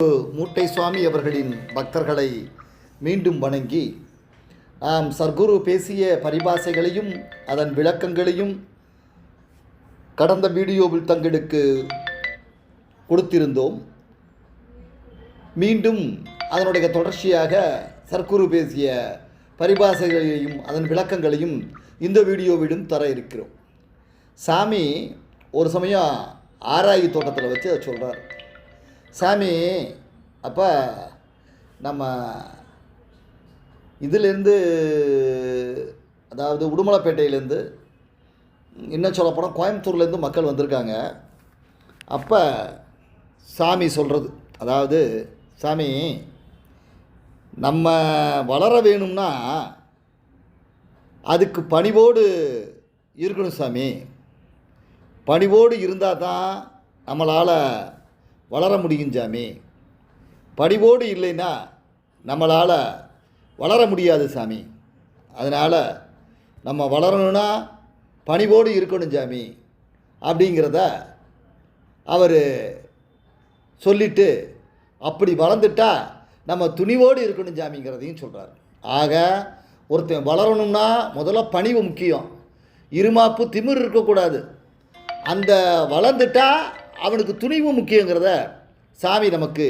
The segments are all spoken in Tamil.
மூட்டை சுவாமி அவர்களின் பக்தர்களை மீண்டும் வணங்கி நாம் சர்க்குரு பேசிய பரிபாசைகளையும் அதன் விளக்கங்களையும் கடந்த வீடியோவில் தங்களுக்கு கொடுத்திருந்தோம். மீண்டும் அதனுடைய தொடர்ச்சியாக சர்க்குரு பேசிய பரிபாசைகளையும் அதன் விளக்கங்களையும் இந்த வீடியோவிலும் தர இருக்கிறோம். சாமி ஒரு சமயம் ஆராயி தோட்டத்தில் வச்சு அதை சொல்கிறார் சாமி அப்போ நம்ம இதிலேருந்து அதாவது உடுமலைப்பேட்டையிலேருந்து இன்னும் சொல்லப்போனால் கோயம்புத்தூர்லேருந்து மக்கள் வந்திருக்காங்க. அப்போ சாமி சொல்கிறது அதாவது சாமி நம்ம வளர வேணும்னா அதுக்கு பணிவோடு இருக்கணும் சாமி. பணிவோடு இருந்தால் தான் நம்மளால் வளர முடியும் சாமி. படிவோடு இல்லைன்னா நம்மளால் வளர முடியாது சாமி. அதனால் நம்ம வளரணும்னா பணிவோடு இருக்கணும் சாமி அப்படிங்கிறத அவர் சொல்லிட்டு அப்படி வளர்ந்துட்டா நம்ம துணிவோடு இருக்கணும் சாமிங்கிறதையும் சொல்கிறார் ஆக ஒருத்தன் வளரணும்னா முதல்ல பணிவு முக்கியம். இருமாப்பு திமிர் இருக்கக்கூடாது. அந்த வளர்ந்துட்டா அவனுக்கு துணிவு முக்கியங்கிறத சாமி நமக்கு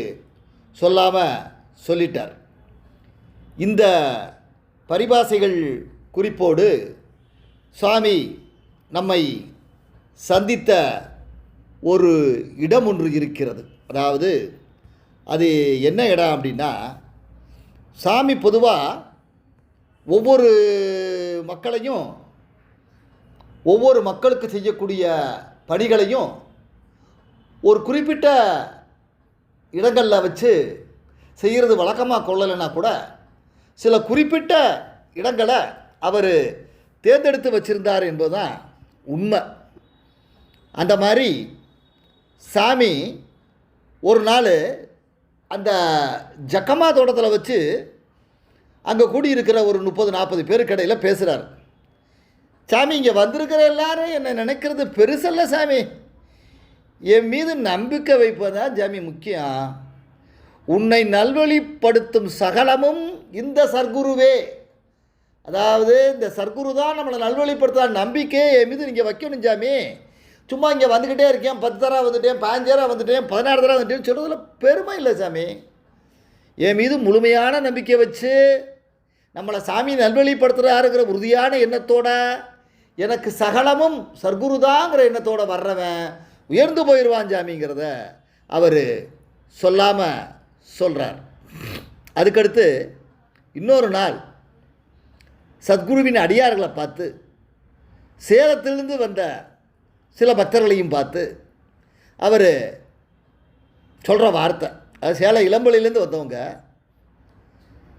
சொல்லாமல் சொல்லிட்டார். இந்த பரிபாசைகள் குறிப்போடு சுவாமி நம்மை சந்தித்த ஒரு இடம் ஒன்று இருக்கிறது. அதாவது அது என்ன இடம் அப்படின்னா சாமி பொதுவாக ஒவ்வொரு மக்களையும் ஒவ்வொரு மக்களுக்கு செய்யக்கூடிய பணிகளையும் ஒரு குறிப்பிட்ட இடங்களில் வச்சு செய்கிறது வழக்கமாக கொள்ளலைன்னா கூட சில குறிப்பிட்ட இடங்களை அவர் தேர்ந்தெடுத்து வச்சிருந்தார் என்பதுதான் உண்மை. அந்த மாதிரி சாமி ஒரு நாள் அந்த ஜக்கமா தோட்டத்தில் வச்சு அங்கே கூடியிருக்கிற ஒரு முப்பது நாற்பது பேர் கடையில் பேசுகிறார் சாமி இங்கே வந்திருக்கிற எல்லாரும் என்னை நினைக்கிறது பெருசல்ல சாமி. என் மீது நம்பிக்கை வைப்பதுதான் ஜாமி முக்கியம். உன்னை நல்வழிப்படுத்தும் சகலமும் இந்த சர்க்குருவே. அதாவது இந்த சர்க்குரு தான் நம்மளை நல்வழிப்படுத்த நம்பிக்கை என் மீது நீங்கள் வைக்கணும் ஜாமி. சும்மா இங்கே வந்துக்கிட்டே இருக்கேன் பத்து தடவை வந்துட்டேன் பதினஞ்சு தடவை வந்துட்டேன் பதினாறு தடவை வந்துட்டேன்னு சொல்கிறதுல பெருமை இல்லை சாமி என் மீது முழுமையான நம்பிக்கை வச்சு நம்மளை சாமி நல்வழிப்படுத்துகிறாருங்கிற உறுதியான எண்ணத்தோட எனக்கு சகலமும் சர்க்குருதாங்கிற எண்ணத்தோடு வர்றவன் உயர்ந்து போயிடுவான் சாமிங்கிறத அவர் சொல்லாமல் சொல்கிறார் அதுக்கடுத்து இன்னொரு நாள் சத்குருவின் அடியார்களை பார்த்து சேலத்திலிருந்து வந்த சில பக்தர்களையும் பார்த்து அவர் சொல்கிற வார்த்தை அது சேலம் இளம்பலிலேருந்து வந்தவங்க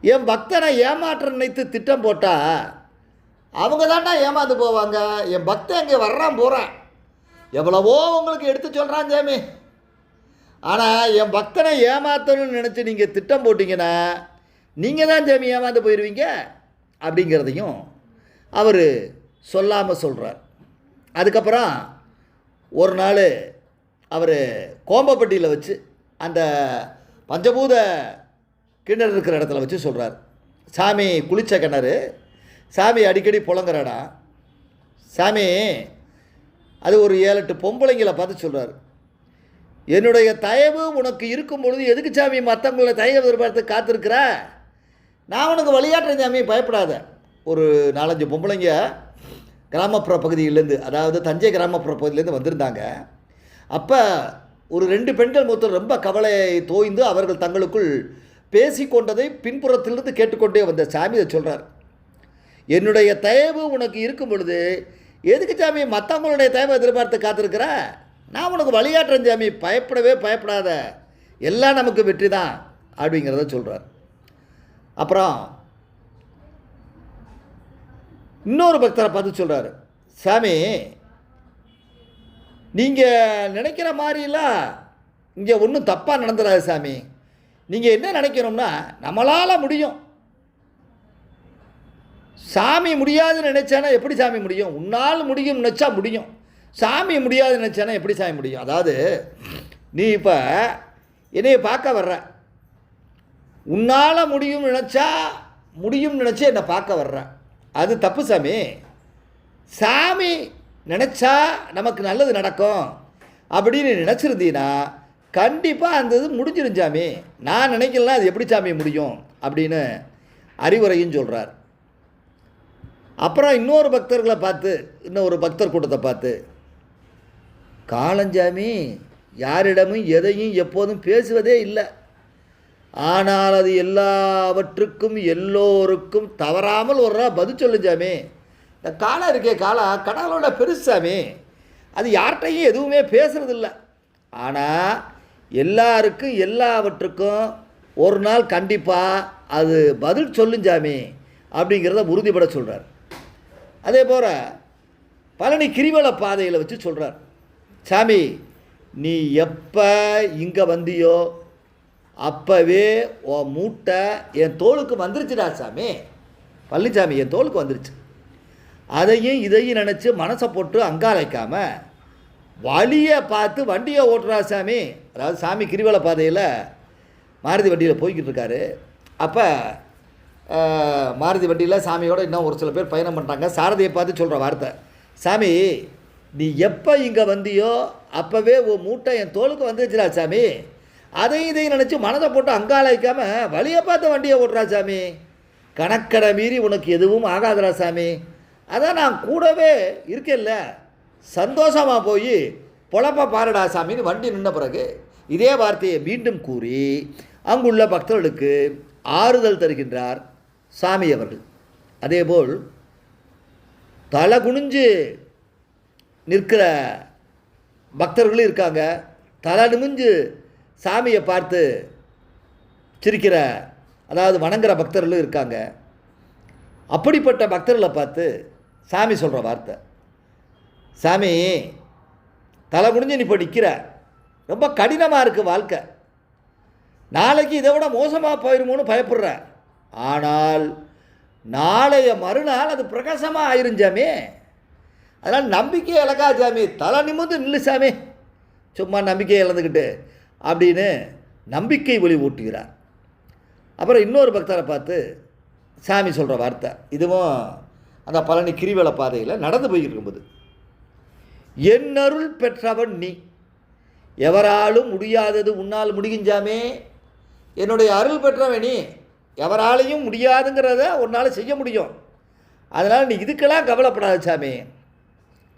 என் பக்தனை ஏமாற்ற நினைத்து திட்டம் போட்டால் அவங்க தாண்டா ஏமாந்து போவாங்க. என் பக்தன் இங்கே வர்றான் போகிறான் எவ்வளவோ உங்களுக்கு எடுத்து சொல்கிறான் சாமி. ஆனால் என் பக்தனை ஏமாற்றணும்னு நினச்சி நீங்கள் திட்டம் போட்டிங்கன்னா நீங்கள் தான் சாமி ஏமாந்து போயிடுவீங்க அப்படிங்கிறதையும் அவர் சொல்லாமல் சொல்கிறார் அதுக்கப்புறம் ஒரு நாள் அவர் கோம்பப்பட்டியில் வச்சு அந்த பஞ்சபூத கிணறு இருக்கிற இடத்துல வச்சு சொல்கிறார் சாமி குளித்த கிணறு சாமி அடிக்கடி புலங்குற இடம் சாமி அது ஒரு ஏழு எட்டு பொம்பளைங்களை பார்த்து சொல்கிறார் என்னுடைய தயவு உனக்கு இருக்கும் பொழுது எதுக்கு சாமி மற்றவங்கள தயவு எதிர்பார்த்து காத்திருக்கிற? நான் உனக்கு வழியாட்டுற சாமி பயப்படாத. ஒரு நாலஞ்சு பொம்பளைங்க கிராமப்புற பகுதியிலேருந்து அதாவது தஞ்சை கிராமப்புற பகுதியிலேருந்து வந்திருந்தாங்க. அப்போ ஒரு ரெண்டு பெண்கள் மொத்தம் ரொம்ப கவலை தோய்ந்து அவர்கள் தங்களுக்குள் பேசிக்கொண்டதை பின்புறத்திலிருந்து கேட்டுக்கொண்டே வந்த சாமி இதை சொல்கிறார் என்னுடைய தயவு உனக்கு இருக்கும் பொழுது எதுக்கு சாமி மற்றவங்களுடைய தயவை எதிர்பார்த்து காத்திருக்கிற? நான் உனக்கு வழிகாட்டுறேன் சாமி. பயப்படவே பயப்படாத. எல்லாம் நமக்கு வெற்றி தான் அப்படிங்கிறத சொல்கிறார் அப்புறம் இன்னொரு பக்தரை பார்த்து சொல்கிறாரு சாமி நீங்கள் நினைக்கிற மாதிரிலாம் இங்கே ஒன்றும் தப்பாக நடந்துடாது சாமி. நீங்கள் என்ன நினைக்கணும்னா நம்மளால் முடியும். சாமி முடியாதுன்னு நினச்சானா எப்படி சாமி முடியும்? உன்னால் முடியும்னு நினச்சா முடியும். சாமி முடியாதுன்னு நினச்சானா எப்படி சாமி முடியும்? அதாவது நீ இப்போ என்னைய பார்க்க வர்ற. உன்னால் முடியும் நினச்சா முடியும் நினச்சி என்னை பார்க்க வர்ற. அது தப்பு சாமி. சாமி நினச்சா நமக்கு நல்லது நடக்கும். அப்படின்னு நினச்சிருந்தீன்னா கண்டிப்பாக அந்த இது முடிஞ்சிருந்தாமி நான் நினைக்கலாம் அது எப்படி சாமி முடியும்? அப்படின்னு அறிவுரையும் சொல்கிறார் அப்புறம் இன்னொரு பக்தர்களை பார்த்து இன்னும் ஒரு பக்தர் கூட்டத்தை பார்த்து காலஞ்சாமி யாரிடமும் எதையும் எப்போதும் பேசுவதே இல்லை. ஆனால் அது எல்லாவற்றுக்கும் எல்லோருக்கும் தவறாமல் ஒரு நாள் பதில் சொல்லுஞ்சாமே இந்த காலம் இருக்கே காலம் கடவுளோட பெருசாமி அது யார்கிட்டையும் எதுவுமே பேசுறதில்ல. ஆனால் எல்லாருக்கும் எல்லாவற்றுக்கும் ஒரு நாள் கண்டிப்பாக அது பதில் சொல்லுஞ்சாமி அப்படிங்கிறத உறுதிப்பட சொல்கிறார் அதே போல் பழனி கிரிவல பாதையில் வச்சு சொல்கிறார் சாமி நீ எப்போ இங்கே வந்தியோ அப்போவே உன் மூட்டை என் தோளுக்கு வந்துருச்சுடா சாமி. பழனிசாமி என் தோளுக்கு வந்துருச்சு. அதையும் இதையும் நினச்சி மனசை போட்டு அங்காலைக்காமல் வழியை பார்த்து வண்டியை ஓட்டுறா சாமி. அதாவது சாமி கிரிவல பாதையில் மாருதி வண்டியில் போய்கிட்டு இருக்காரு. அப்போ மாருதி வண்டியில் சாமியோட இன்னும் ஒரு சில பேர் பயணம் பண்ணுறாங்க சாரதியை பார்த்து சொல்கிற வார்த்தை. சாமி நீ எப்போ இங்கே வந்தியோ அப்போவே உன் மூட்டை என் தோலுக்கு வந்துச்சுடா சாமி. அதையும் இதையும் நினச்சி மனதை போட்டு அங்காளைக்காம வழியை பார்த்து வண்டியை ஓட்டுறா சாமி. கணக்கடை மீறி உனக்கு எதுவும் ஆகாதுடா சாமி. அதான் நான் கூடவே இருக்கேன்ல. சந்தோஷமாக போய் பொழப்ப பாருடா சாமின்னு வண்டி நின்ன பிறகு இதே வார்த்தையை மீண்டும் கூறி அங்குள்ள பக்தர்களுக்கு ஆறுதல் தருகின்றார். சாமி அவர்கள். அதேபோல் தலை குனிஞ்சு நிற்கிற பக்தர்களும் இருக்காங்க. தலை நிமிஞ்சு சாமியை பார்த்து சிரிக்கிற அதாவது வணங்குற பக்தர்களும் இருக்காங்க. அப்படிப்பட்ட பக்தர்களை பார்த்து சாமி சொல்கிற வார்த்தை. சாமி தலை குனிஞ்சு நீ இப்போ நிற்கிற ரொம்ப கடினமாக இருக்குது வாழ்க்கை. நாளைக்கு இதை விட மோசமாக போயிடுமோன்னு பயப்படுற. ஆனால் நாளைய மறுநாள் அது பிரகாசமாக ஆயிருஞ்சாமே. அதனால் நம்பிக்கையை இழக்கா சாமி தலை நிமிர்ந்து நில்லு சாமி. சும்மா நம்பிக்கையை இழந்துக்கிட்டு அப்படின்னு நம்பிக்கை ஒளி ஊட்டுகிறார். அப்புறம் இன்னொரு பக்தரை பார்த்து சாமி சொல்கிற வார்த்தை இதுவும் அந்த பழனி கிரிவல பாதையில் நடந்து போய்கிட்டு இருக்கும்போது என் அருள் பெற்றவன் நீ எவராலும் முடியாதது உன்னால் முடியுஞ்சாமே என்னுடைய அருள் பெற்றவன் நீ எவராலையும் முடியாதுங்கிறத உன்னால் செய்ய முடியும். அதனால் நீ இதுக்கெல்லாம் கவலைப்படாத சாமி.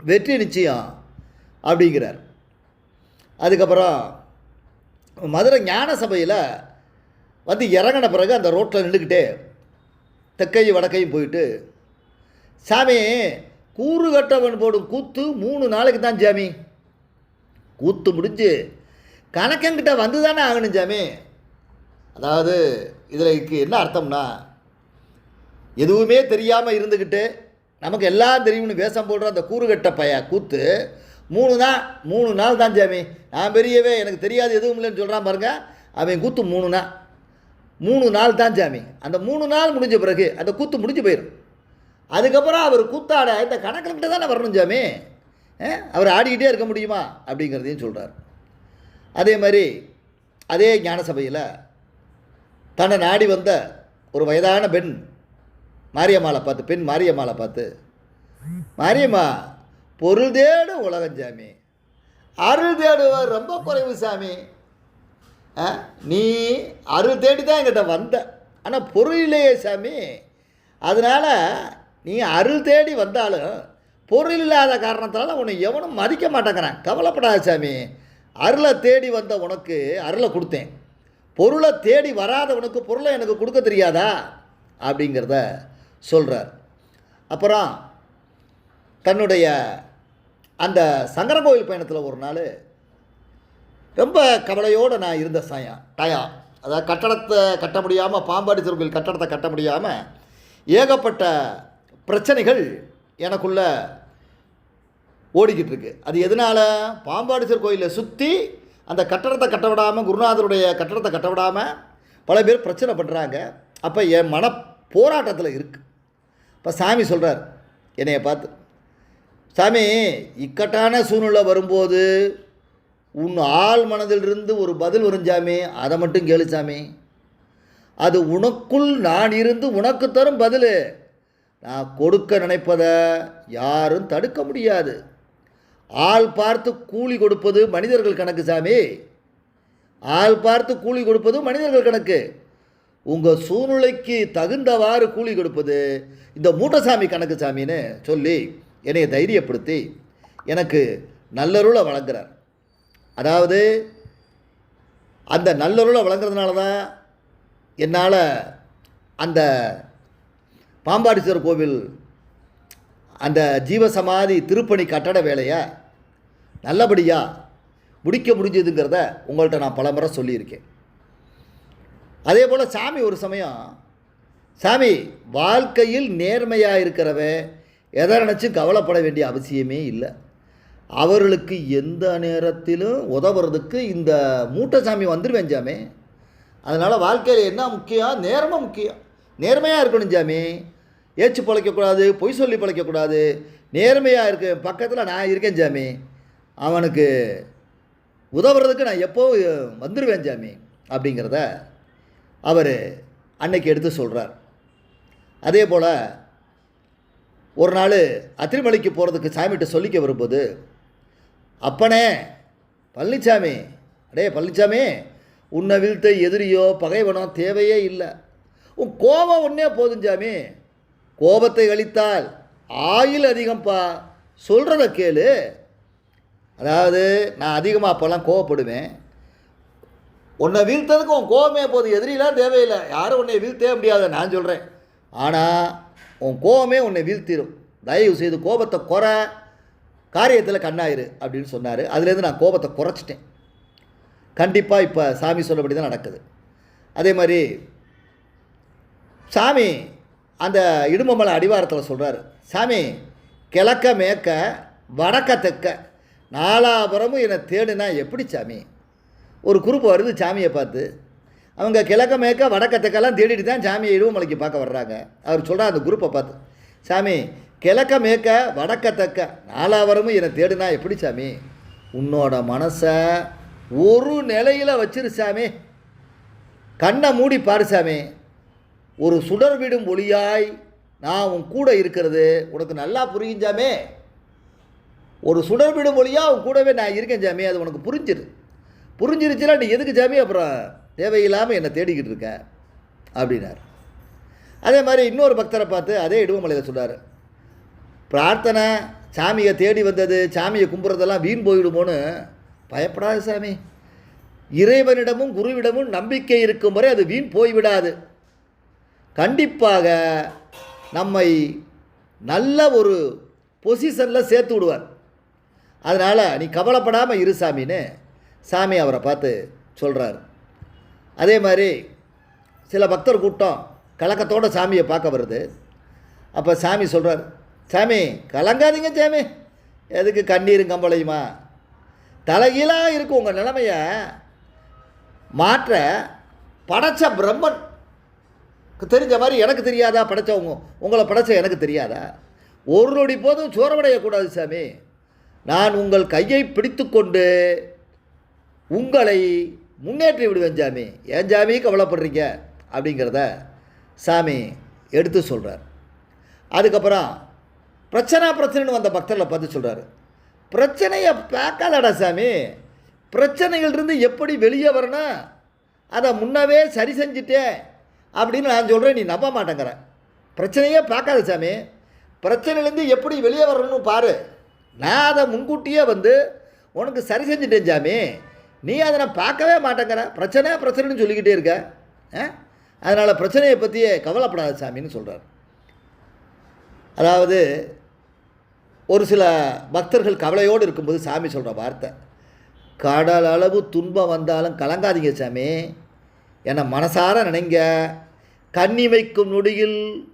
வெற்றி நிச்சயம் அப்படிங்கிறார். அதுக்கப்புறம் மதுரை ஞான சபையில் வந்து இறங்கின பிறகு அந்த ரோட்டில் நின்றுக்கிட்டே தெற்கையும் வடக்கையும் போயிட்டு சாமி கூறு கட்டவன் போடும் கூத்து மூணு நாளைக்கு தான் சாமி. கூத்து முடிஞ்சு கணக்கங்கிட்ட வந்து தானே ஆகணும் சாமி. அதாவது இதில் என்ன அர்த்தம்னா எதுவுமே தெரியாமல் இருந்துக்கிட்டு நமக்கு எல்லாம் தெரியும்னு வேஷம் போடுற அந்த கூறுகட்ட பைய கூத்து மூணு தான் மூணு நாள் தான் சாமி நான் பெரியவே எனக்கு தெரியாது எதுவும் இல்லைன்னு சொல்கிறான் பாருங்க. அவன் கூத்து மூணு நாள் மூணு நாள் தான் சாமி அந்த மூணு நாள் முடிஞ்ச பிறகு அந்த கூத்து முடிஞ்சு போயிடும் அதுக்கப்புறம் அவர் கூத்தாட இந்த கணக்கிட்ட தானே வரணும் சாமி அவர் ஆடிக்கிட்டே இருக்க முடியுமா? அப்படிங்கிறதையும் சொல்கிறார் அதே மாதிரி அதே ஞான சபையில் தன்னை நாடி வந்த ஒரு வயதான பெண் மாரியம்மாவை பார்த்து பெண் மாரியம்மாவை பார்த்து மாரியம்மா பொருள் தேடும் உலகம் சாமி. அருள் தேடுவர் ரொம்ப குறைவு சாமி. ஆ, நீ அருள் தேடி தான் எங்கிட்ட வந்த. ஆனால் பொருள் இல்லையே சாமி. அதனால் நீ அருள் தேடி வந்தாலும் பொருள் இல்லாத காரணத்தால் உன்னை எவனும் மதிக்க மாட்டேங்கிறான். கவலைப்படாத சாமி. அருளை தேடி வந்த உனக்கு அருளை கொடுத்தேன். பொருளை தேடி வராதவனுக்கு பொருளை எனக்கு கொடுக்க தெரியாதா? அப்படிங்கிறத சொல்கிறார் அப்புறம் தன்னுடைய அந்த சங்கரகோவில் பயணத்தில் ஒரு நாள் ரொம்ப கவலையோடு நான் இருந்த சயம் டயம் அதாவது கட்டடத்தை கட்ட முடியாமல் பாம்பாடி திருக்கோயில் கட்டடத்தை கட்ட முடியாமல் ஏகப்பட்ட பிரச்சனைகள் எனக்குள்ளே ஓடிக்கிட்டு இருக்கு. அது எதனால்? பாம்பாடி கோயிலை சுற்றி அந்த கட்டடத்தை கட்ட விடாமல் குருநாதருடைய கட்டடத்தை கட்ட விடாமல் பல பேர் பிரச்சனை பண்ணுறாங்க அப்போ என் மன போராட்டத்தில் இருக்குது இப்போ சாமி சொல்கிறார் என்னைய பார்த்து சாமி இக்கட்டான சூழ்நிலை வரும்போது உன் ஆள் மனதிலிருந்து ஒரு பதில் வரும் சாமி. அதை மட்டும் கேளு சாமி. அது உனக்குள் நான் இருந்து உனக்கு தரும் பதில். நான் கொடுக்க நினைப்பதை யாரும் தடுக்க முடியாது. ஆள் பார்த்து கூலி கொடுப்பது மனிதர்கள் கணக்கு சாமி. ஆள் பார்த்து கூலி கொடுப்பது மனிதர்கள் கணக்கு. உங்கள் சூழ்நிலைக்கு தகுந்தவாறு கூலி கொடுப்பது இந்த மூட்டசாமி கணக்கு சாமின்னு சொல்லி என்னை தைரியப்படுத்தி எனக்கு நல்லருளை வழங்குறார். அதாவது அந்த நல்லருளை வழங்குறதுனால தான் என்னால் அந்த பாம்பாடீஸ்வரர் கோவில் அந்த ஜீவசமாதி திருப்பணி கட்டட வேலையை நல்லபடியாக முடிக்க முடிஞ்சதுங்கிறத உங்கள்கிட்ட நான் பல முறை சொல்லியிருக்கேன். அதே போல் சாமி ஒரு சமயம் சாமி வாழ்க்கையில் நேர்மையாக இருக்கிறவ எதை நினச்சும் கவலைப்பட வேண்டிய அவசியமே இல்லை. அவர்களுக்கு எந்த நேரத்திலும் உதவுறதுக்கு இந்த மூட்டை சாமி வந்துடுவேன் சாமி அதனால் வாழ்க்கையில் என்ன முக்கியம்? நேர்மை முக்கியம். நேர்மையாக இருக்கணும் சாமி ஏச்சு பிழைக்கக்கூடாது பொய் சொல்லி பிழைக்கக்கூடாது. நேர்மையாக இருக்க பக்கத்தில் நான் இருக்கேன் சாமி அவனுக்கு உதவுறதுக்கு நான் எப்போ வந்துடுவேன் சாமி அப்படிங்கிறத அவர் அன்னைக்கு எடுத்து சொல்கிறார் அதே போல் ஒரு நாள் அத்திரிமலைக்கு போகிறதுக்கு சாமிகிட்ட சொல்லிக்க வரும்போது அப்பனே பழனிசாமி அடே பழனிசாமி உன்னை வீழ்த்த எதிரியோ பகைவனோ தேவையே இல்லை. உன் கோபம் ஒன்றே போதும் சாமி. கோபத்தை அழித்தால் ஆயில் அதிகம்ப்பா சொல்கிறத கேளு. அதாவது நான் அதிகமாக அப்போல்லாம் கோவப்படுவேன். உன்னை வீழ்த்ததுக்கு உன் கோவமே போதும் எதிரிலாம் தேவையில்லை. யாரும் உன்னை வீழ்த்தவே முடியாது நான் சொல்கிறேன் ஆனால் உன் கோவமே உன்னை வீழ்த்திடும் தயவு செய்து கோபத்தை குறை காரியத்தில் கண்ணாயிரு அப்படின்னு சொன்னார். அதுலேருந்து நான் கோபத்தை குறைச்சிட்டேன். கண்டிப்பாக இப்போ சாமி சொன்னபடி தான் நடக்குது. அதே மாதிரி சாமி அந்த இடுமமலை அடிவாரத்தில் சொல்கிறாரு சாமி கிழக்க மேற்க வடக்க தெற்க. நாலாபுரமும் என்னை தேடுனா எப்படி சாமி? ஒரு குறிப்பு வருது சாமியை பார்த்து. அவங்க கிழக்க மேற்க வடக்கத்துக்கெல்லாம் தேடிட்டு தான் சாமியை இழுவமலைக்கு பார்க்க வர்றாங்க. அவர் சொல்கிறார் அந்த குரூப்பை பார்த்து. சாமி கிழக்க மேற்க வடக்கத்தக்க நாலாவரமும் என்னை தேடுனா எப்படி சாமி? உன்னோட மனசை ஒரு நிலையில் வச்சிரு சாமி. கண்ணை மூடி பாரு சாமி. ஒரு சுடர் விடும் ஒளியாய் நான் உன் கூட இருக்கிறது. உனக்கு நல்லா புரியுஞ்சாமே ஒரு சுடர் விடும் அவன் கூடவே நான் இருக்கேன் ஜாமி அது உனக்கு புரிஞ்சிரு. புரிஞ்சிருச்சுன்னா நீ எதுக்கு ஜாமி அப்புறம் தேவையில்லாமல் என்னை தேடிக்கிட்டு இருக்க அப்படின்னார். அதே மாதிரி இன்னொரு பக்தரை பார்த்து அதே இடுவமலையில் சொன்னார் பிரார்த்தனை சாமியை தேடி வந்தது சாமியை கும்புறதெல்லாம் வீண் போயிடுமோன்னு பயப்படாது சாமி. இறைவனிடமும் குருவிடமும் நம்பிக்கை இருக்கும் வரை அது வீண் போய்விடாது. கண்டிப்பாக நம்மை நல்ல ஒரு பொசிஷனில் சேர்த்து விடுவார். அதனால் நீ கவலைப்படாமல் இரு சாமின்னு சாமி அவரை பார்த்து சொல்கிறார் அதே மாதிரி சில பக்தர் கூட்டம் கலக்கத்தோட சாமியை பார்க்க வருது. அப்போ சாமி சொல்கிறார் சாமி கலங்காதீங்க சாமி. எதுக்கு கண்ணீரும் கம்பளையுமா? தலைகீழாக இருக்கும் உங்கள் நிலைமையை. மாற்ற படைச்ச பிரம்மன். தெரிஞ்ச மாதிரி எனக்கு தெரியாதா படைச்சவங்க உங்களை படைச்ச எனக்கு தெரியாதா? ஒரு நொடி போதும் சோரமடையக்கூடாது சாமி. நான் உங்கள் கையை பிடித்துக்கொண்டு உங்களை முன்னேற்றி விடுவேன் சாமி. ஏன் சாமி கவலைப்படுறீங்க? அப்படிங்கிறத சாமி எடுத்து சொல்கிறார் அதுக்கப்புறம் பிரச்சனை பிரச்சனைன்னு வந்த பக்தர்களை பார்த்து சொல்கிறாரு பிரச்சனையை பார்க்காதடா சாமி. பிரச்சனையிலிருந்து எப்படி வெளியே வரணும்? அதை முன்னவே சரி செஞ்சுட்டேன் அப்படின்னு நான் சொல்கிறேன் நீ நம்ப மாட்டேங்கிற. பிரச்சனையே பார்க்காத சாமி. பிரச்சனையிலேருந்து எப்படி வெளியே வரணும்னு பாரு. நான் அதை முன்கூட்டியே வந்து உனக்கு சரி செஞ்சுட்டேன் சாமி. நீ அதை நான் பார்க்கவே மாட்டேங்கிற. பிரச்சனை பிரச்சனைன்னு சொல்லிக்கிட்டே இருக்க. ஆ? அதனால் பிரச்சனையை பற்றியே கவலைப்படாத சாமின்னு சொல்கிறார் அதாவது ஒரு சில பக்தர்கள் கவலையோடு இருக்கும்போது சாமி சொல்கிற வார்த்தை. கடல் அளவு துன்பம் வந்தாலும் கலங்காதீங்க சாமி. என்னை மனசார நினைங்க. கண்ணிமைக்கும் நொடியில்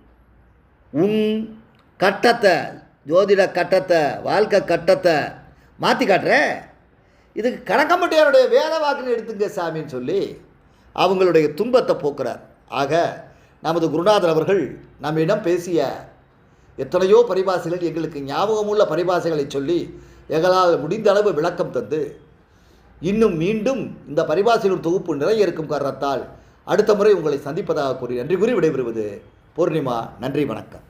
உன் கட்டத்தை ஜோதிட கட்டத்தை வாழ்க்கை கட்டத்தை மாற்றி காட்டுறேன் இதுக்கு கணக்கம்பட்டியாருடைய வேத வாக்குன்னு எடுத்துங்க சாமின்னு சொல்லி அவங்களுடைய துன்பத்தை போக்குறார். ஆக நமது குருநாதர் அவர்கள் நம்மிடம் பேசிய எத்தனையோ பரிபாசைகள் எங்களுக்கு ஞாபகமுள்ள பரிபாசைகளை சொல்லி எங்களால் முடிந்த அளவு விளக்கம் தந்து இன்னும் மீண்டும் இந்த பரிபாசைகள் தொகுப்பு நிறைய இருக்கும் காரணத்தால் அடுத்த முறை உங்களை சந்திப்பதாக கூறி நன்றி கூறி விடைபெறுவது பூர்ணிமா. நன்றி வணக்கம்.